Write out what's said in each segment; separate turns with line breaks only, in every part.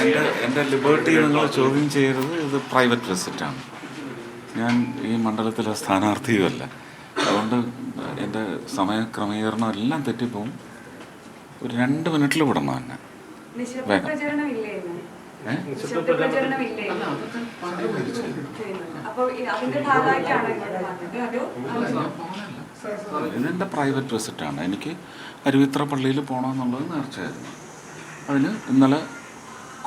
എന്റെ
എന്റെ ലിബർട്ടി നിങ്ങൾ ചോദ്യം ചെയ്യരുത്. ഇത് പ്രൈവറ്റ് വിസിറ്റാണ് ഞാൻ ഈ മണ്ഡലത്തിലെ സ്ഥാനാർത്ഥിയുമല്ല. അതുകൊണ്ട് എന്റെ സമയക്രമീകരണം എല്ലാം തെറ്റിപ്പോവും. ഒരു രണ്ട് മിനിറ്റിൽ വിടണം
തന്നെ
വേഗം. ഇതെന്റെ പ്രൈവറ്റ് വിസിറ്റാണ് എനിക്ക് അരുവിത്ര പള്ളിയിൽ പോകണമെന്നുള്ളത് നേർച്ചയായിരുന്നു. അതിന് ഇന്നലെ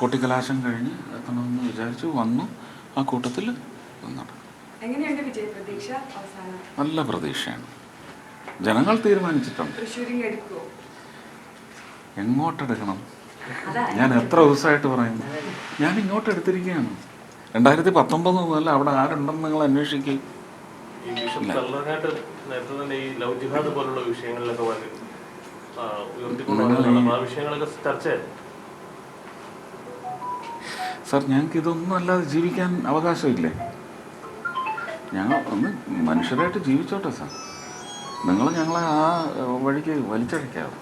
കൊട്ടിക്കലാശം കഴിഞ്ഞ് എത്തണമെന്ന് വിചാരിച്ചു വന്നു. ആ കൂട്ടത്തിൽ നടക്കും നല്ല പ്രതീക്ഷയാണ്. ജനങ്ങൾ തീരുമാനിച്ചിട്ടുണ്ട്. എങ്ങോട്ടെടുക്കണം? ഞാൻ എത്ര ദിവസമായിട്ട് പറയുന്നു. ഞാൻ ഇങ്ങോട്ട് എടുത്തിരിക്കുകയാണ്. രണ്ടായിരത്തി പത്തൊമ്പത് മുതൽ അവിടെ ആരുണ്ടെന്ന് നിങ്ങൾ അന്വേഷിക്കും.
ഈ
സാർ ഞങ്ങൾക്ക് ഇതൊന്നും അല്ലാതെ ജീവിക്കാൻ അവകാശമില്ലേ? ഞങ്ങൾ ഒന്ന് മനുഷ്യരായിട്ട് ജീവിച്ചോട്ടെ സാർ. നിങ്ങൾ ഞങ്ങളെ ആ വഴിക്ക് വലിച്ചഴക്കാതെ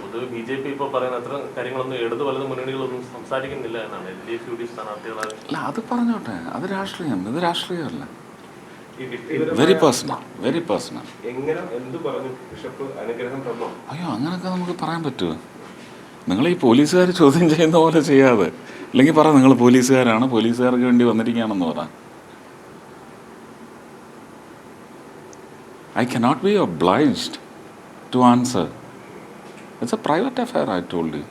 പൊതുവെ ബി ജെ പി ഇപ്പോൾ പറയുന്ന അത്ര കാര്യങ്ങളൊന്നും ഇടതു വലത് മുന്നണികളൊന്നും സംസാരിക്കുന്നില്ല എന്നാണ് L D F U D സ്ഥാനാർത്ഥികളാണ്
അല്ല അത് പറഞ്ഞോട്ടെ. അത് രാഷ്ട്രീയം. ഇത് രാഷ്ട്രീയമല്ല. വെരി പേഴ്സണൽ വെരി പേഴ്സണൽ
എങ്ങനെ എന്ത് പറഞ്ഞു? ബിഷപ്പ് അനുഗ്രഹം തന്നോ?
അയ്യോ അങ്ങനെയൊക്കെ നമുക്ക് പറയാൻ പറ്റുമോ നിങ്ങൾ ഈ പോലീസുകാർ ചോദ്യം ചെയ്യുന്ന പോലെ ചെയ്യാതെ. അല്ലെങ്കിൽ പറ നിങ്ങൾ പോലീസുകാരാണ് പോലീസുകാർക്ക് വേണ്ടി വന്നിരിക്കുകയാണെന്ന് പറ. I cannot be obliged to answer it's a private affair I told you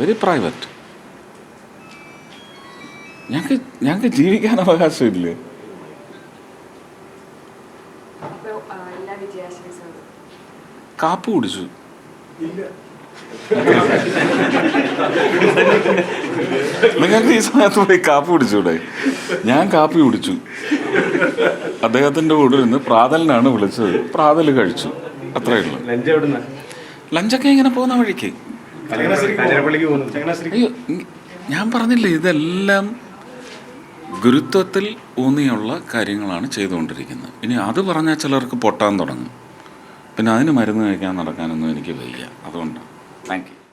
very private ഞങ്ങൾക്ക് ഞങ്ങൾക്ക് ജീവിക്കാൻ അവകാശമില്ലേ കാപ്പ് കുടിച്ചു. നിങ്ങൾക്ക് ഈ സമയത്ത് പോയി കാപ്പി കുടിച്ചൂടെ? ഞാൻ കാപ്പി കുടിച്ചു. അദ്ദേഹത്തിന്റെ കൂടെ ഇരുന്ന് പ്രാതലിനാണ് വിളിച്ചത്. പ്രാതൽ കഴിച്ചു. അത്രേ ഉള്ളൂ.
ലഞ്ച് എവിടുന്ന?
ലഞ്ചൊക്കെ ഇങ്ങനെ പോകുന്ന വഴിക്ക്. അയ്യോ ഞാൻ പറഞ്ഞില്ലേ ഇതെല്ലാം ഗുരുത്വത്തിൽ ഊന്നിയുള്ള കാര്യങ്ങളാണ് ചെയ്തുകൊണ്ടിരിക്കുന്നത്. ഇനി അത് പറഞ്ഞാൽ ചിലർക്ക് പൊട്ടാൻ തുടങ്ങും. പിന്നെ അതിന് മരുന്ന് കഴിക്കാൻ നടക്കാനൊന്നും എനിക്ക് വയ്യ. അതുകൊണ്ടാണ് Thank you.